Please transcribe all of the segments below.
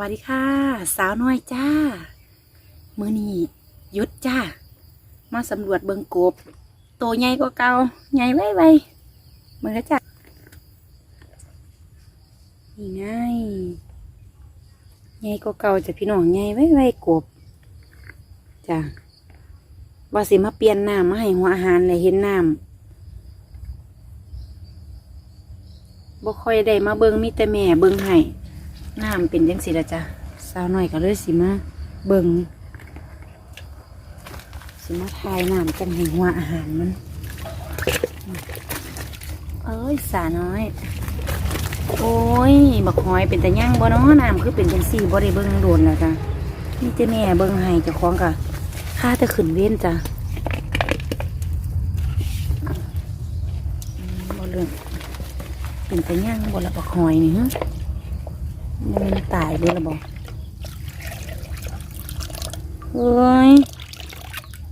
วัสดีค่ะ สาวน้อยจ้า มือนี้หยุดจ้า มาสำรวจเบิงกบ โตใหญ่กว่าเก่าใหญ่ไว้ไว้เมือจ้านี่ไงใหญ่กว่าเก่าจะพี่น้องใหญ่ไว้ไว้กบจ้าว่าสิมาเปลี่ยนน้ำมาให้หัวอาหารเลยเห็นน้ำบ่ค่อยได้มาเบิงมีแต่แม่เบิงให้ น้ำเป็นจังสิละจ้ะสาวหน่อยก็เลยสิมาเบิงสิมาทายน้ำจังให้หัวอาหารมัน เอ้ย สาน้อย โอ้ย บักหอยเป็นแต่ย่างบ่นาะน้ำคือเป็นจังสี่บ่ได้เบิงโดนแล้วจ้ะนี่เจ้แม่เบิงให้เจ้าของกะข้าจะขึ้นเว้นจ้ะบ่เรื่องเป็นแต่ย่างบ่ละบักหอยนี่ฮะ มันตายเลยละบอกเฮ้ย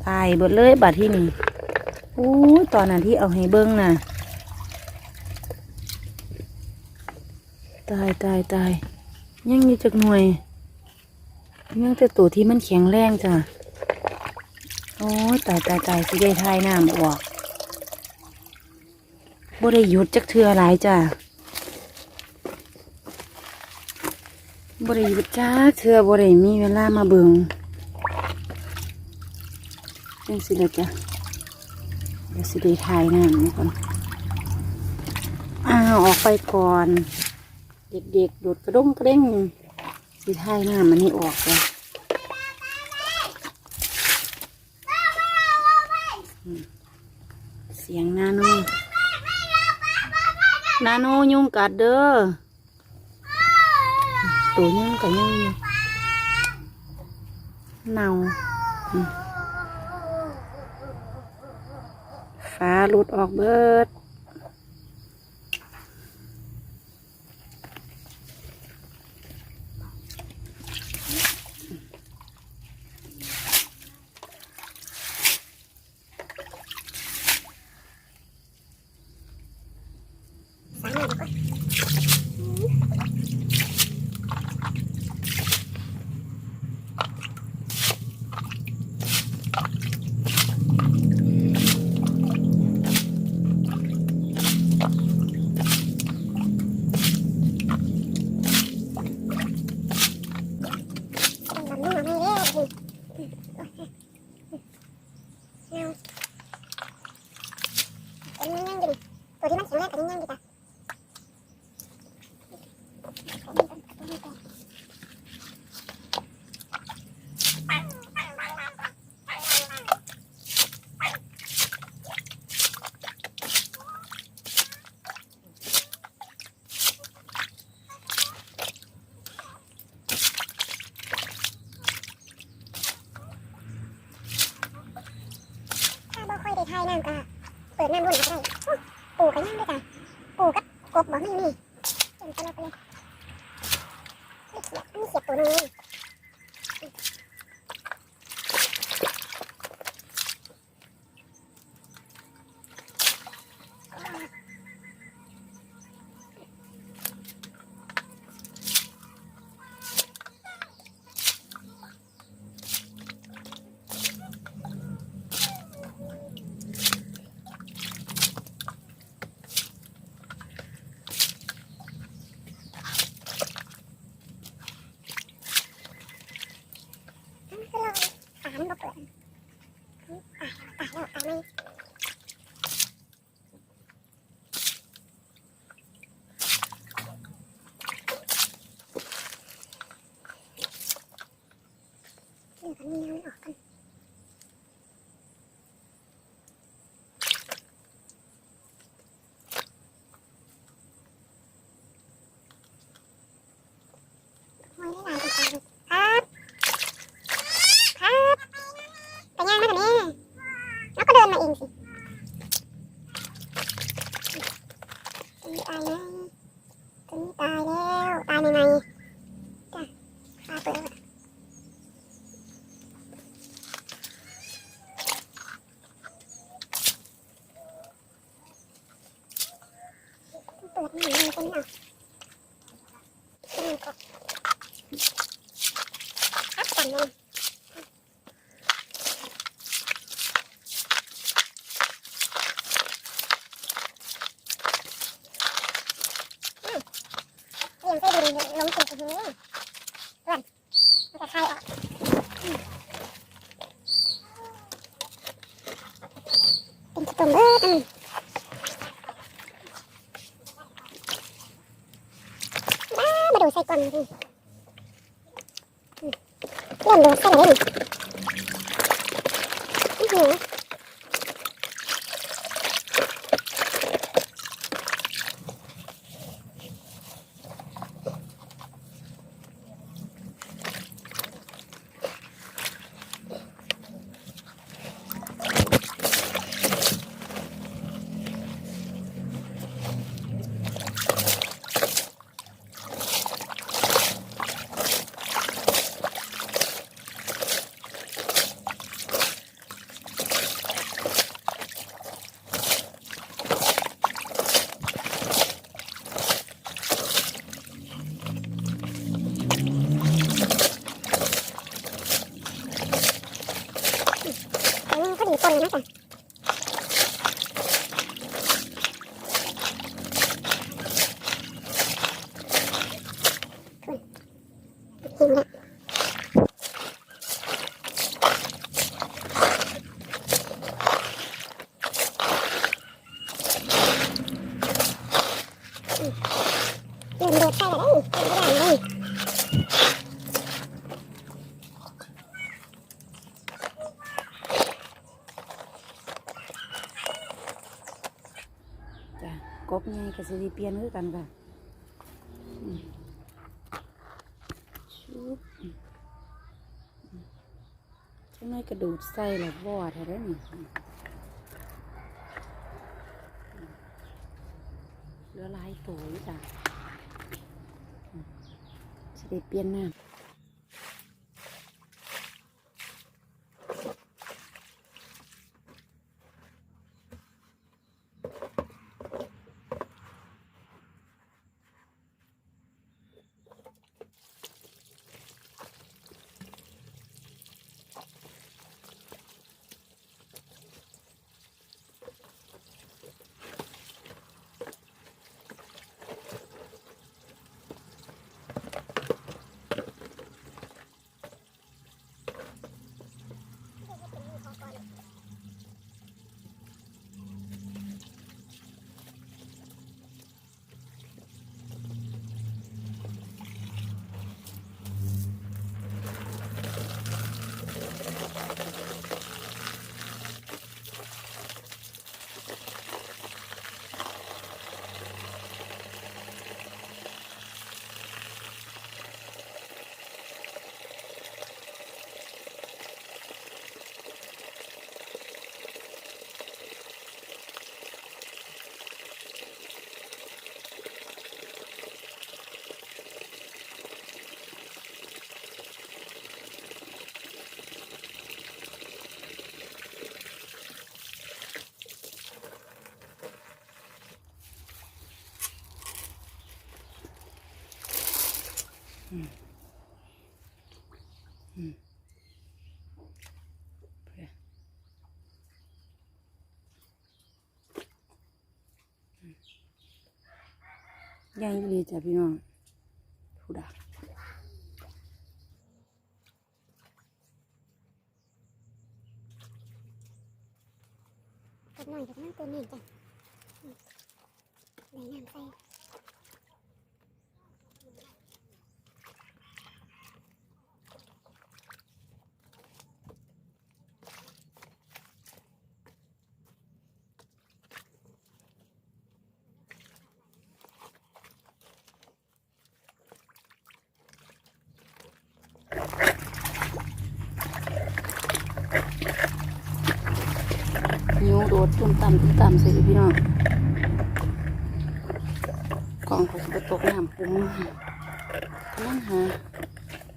ตายหมดเลยบาดที่นี่โอ้ตอนนั้นที่เอาให้เบิ้งน่ะ ตายตายตายยังอยู่จักหน่วยยังแต่ตัวที่มันแข็งแรงจ้ะ โอ้ตายตายตายสิได้ทายน้ำออกบ่ได้หยุดจักเทือหลายจ้ะ บริยุจ้าเธอบริมีเวลามาเบิงจังสิเลยจ้ะเดี๋ยวสิได้ถ่ายน้ำนี่ก่อนอ้าวออกไปก่อน เด็กๆโดดกระด้งกระเด้งสิถ่ายน้ำมันนี่ออกเลยเสียงนาโนนาโนยุงกัดเด้อ ตัวยังก็ยังอยู่เน่าอืมฟ้าหลุดออกเบิด ตัวที่มันแข็งแรงตัวนี้ยังดีจ้ะ ถ้าบ่ค่อยได้ทายน้ำก็เปิดน้ำวนก็ได้ปูกันยังด้วยจ้ะปูกับกบบ่มีมีเต็มตลอดไปเลยไม่เขียบไม่เขียบตัวนึงคือเราฝามันบ่เปิดอะตายแล้วตายไม่ เดี๋ยวกันมีน้ำออกกัน ไม่ได้นานจริงๆครับ ครับไปย่างมาแต่แม่แล้วก็เดินมาเองสิตัวนี้ตายแล้วตัวนี้ตายแล้ว ตายใหม่ๆจ้ะตาเปิดแล้วเปิดไม่เห็นเลยตัวนี้อะตัวนี้ก็ กันเลยเลี้ยง ใส่ดินลงสู่พื้เพื่อนมันจะคายออกเป็นตุ่มเบิดอันบ้ามาดูใส่ก่อนดิเริ่มดนใส่เลยนี่อื้อหืออันนี้ก็ดีคนเลยนะจ๊ะหิวละเริ่มโดด ใส่แล้วเด้อเริ่มโดดเลยจ้ะกบใหญ่กับสิเปลี่ยนคือกันค่ะชุบอืมอืมจังไดกระดูดใส่หลับวอดเท่าได้นี่เหลือหลายตัวจ้ะ สิไใหญ่อีหลีจ้ะพี่น้องผู้ดักดหน่อยกดน้ำตัวนี้จ้ะในน้ำใส่ นิ้วโดดตุ้มต่ำตุ้มต่ำสิพี่น้องกองเขาสิบตกน้ำปุ้มกำลังหา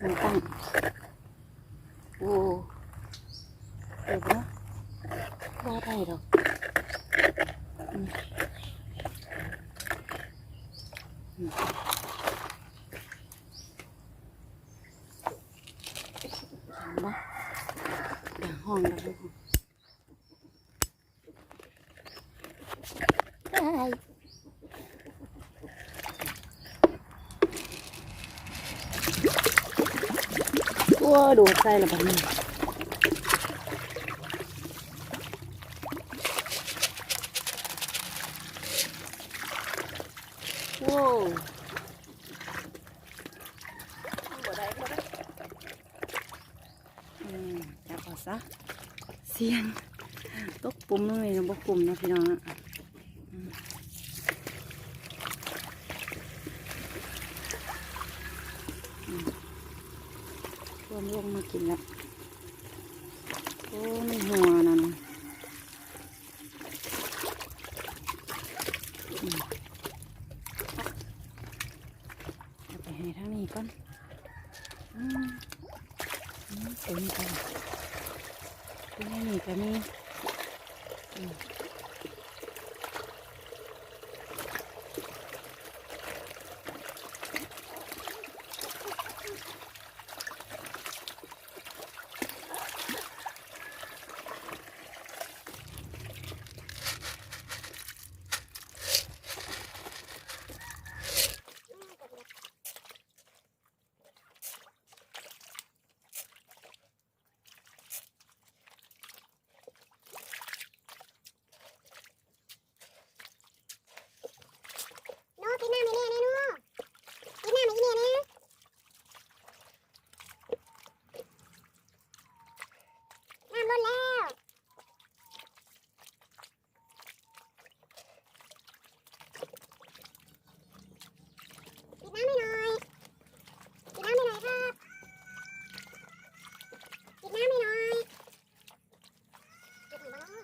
มันตั้งโอ้เดี๋ยวนะบ่ได้ดอกอืมอืมบ่ดังห้องดังห้องเอ้ยว้ โดดใส่ละบัดนี้โว้วบ่ได้บ่ได้อืมจับเอาซะเสียงตกปุ่มเลยนะบ่ปุ่มนะพี่น้องอะอืมอืมรวม ลงมากินแล้วโอ้ไมันหัวนั่นเอาไปให้ทางนี้ก่อนอืมอืมเต็มกันที่นี่ก็มีอืม โน้กินน้ำไม่แน่แน่โน้กินน้ำไม่แน่แน่น้ำล้นแล้วกินน้ำให้หน่อยกินน้ำให้หน่อยครับกินน้ำให้หน่อยกินน้ำ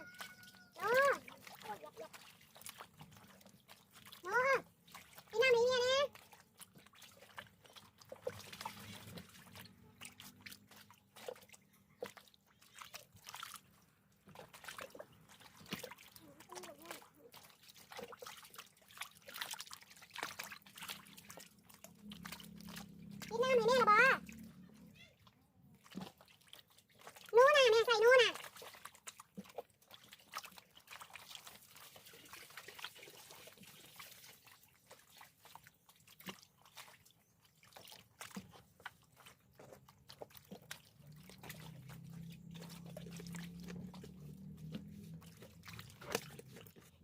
โน้โน้โน้กินน้ำไม่แน่แน่ กินน้ำหน่อยแน่ละบอนู้น่ะแม่ใส่นู้น่ะ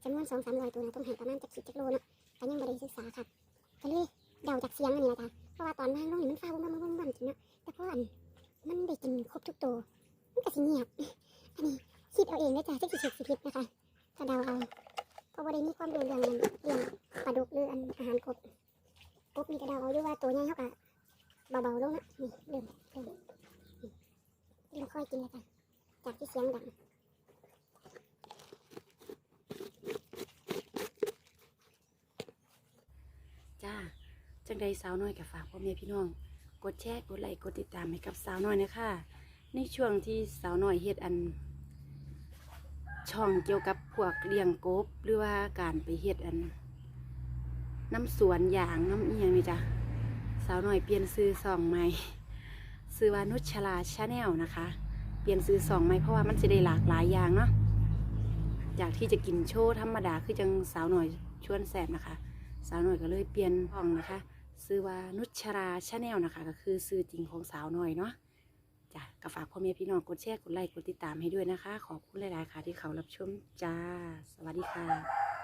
จำนวนสองสามร้อยตัวนะต้องห้ประมาณจักสิบจักโลนะแต่ยังไม่ได้ศึกษาค่ะก็เลยเดาจากเสียงอันนี้ละจ้ะ เพราะว่าตอนวางลงนี่มันฟ้าบ่มบ่มบ่มจริงเนาะแต่พออันมันได้กินครบทุกตัวมันก็สิเงียบอันนี้คิดเอาเองได้จ้ะจักสิถูกสิผิดนะคะถ้าเดาเอาเพราะว่าได้มีความรู้เรื่องเรื่องปลาดุกหรืออันอาหารกบกบนี่ก็เดาเอาอยู่ว่าตัวใหญ่เท่ากับเบาๆลงนะนี่เริ่มเริ่มเริ่มค่อยกินแล้วจ้ะจากที่เสียงดัง จ้า จั งใดสาวน้อยกับฝากพ่อแม่พี่น้อง กดแชร์กดไลค์กดติดตามให้กับสาวน้อยนะคะในช่วงที่สาวน้อยเฮ็ดอัน ช่องเกี่ยวกับพวกเลี้ยงกบหรือว่าการไปเฮ็ดอัน น้ำสวนยางน้ำเอียงนี่จ้ะสาวน้อยเปลี่ยนซื้อซองใหม่ซื้อว่านุชลาชาแนลนะคะ เปลี่ยนซื้อซองใหม่เพราะว่ามันจะได้หลากหลายอย่างเนาะจากที่จะกินโชว์ธรรมดาคือจังสาวน้อยชวนแสบนะคะ สาวหน่อยก็เลยเปลี่ยนห้องนะคะ ซื้อว่านุชราชาแนลนะคะ ก็คือซื้อจริงของสาวหน่อยเนาะจ้ะก็ฝากพ่อแม่พี่น้องกดแชร์กดไลค์กดติดตามให้ด้วยนะคะ ขอบคุณหลาย ๆ ค่ะที่เขารับชมจ้า สวัสดีค่ะ